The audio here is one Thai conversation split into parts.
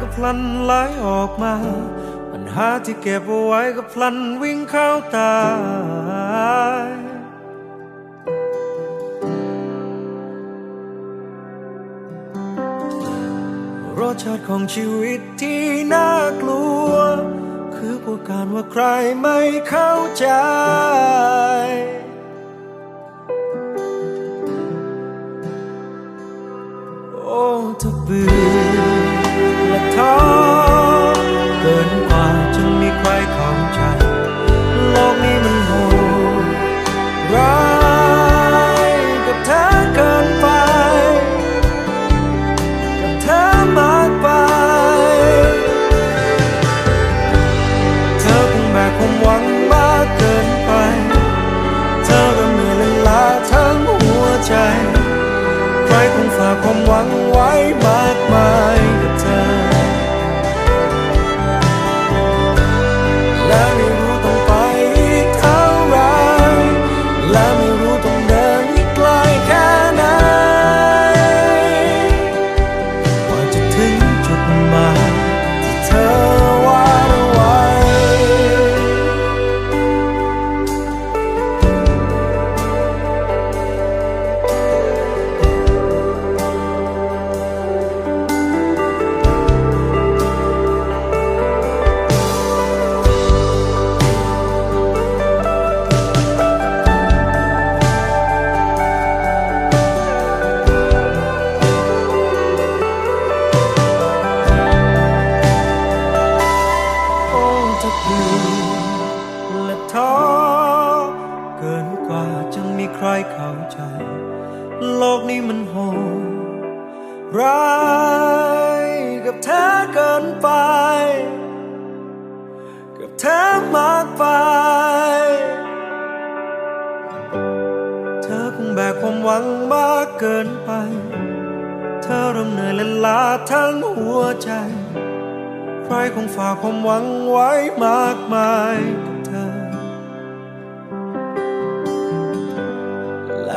ก็พลันไหลออกมา ปัญหาที่เก็บเอาไว้ก็พลันวิ่งเข้าตายรสชาติของชีวิตที่น่ากลัว คือกลัวการว่าใครไม่เข้าใจ ใครเข้าใจ โลกนี้มันโหดร้ายกับเธอเกินไป กับเธอมากไป เธอคงแบกความหวังมากเกินไป เธอเริ่มเหนื่อยและล้าทั้งหัวใจ ใครคงฝากความหวังไว้มากมาย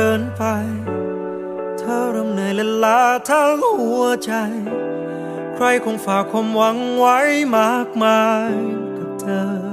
กินไป เธอเริ่มเหนื่อยและล้าทั้งหัวใจ ใครคงฝากความหวังไว้มากมายกับเธอ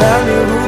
love you.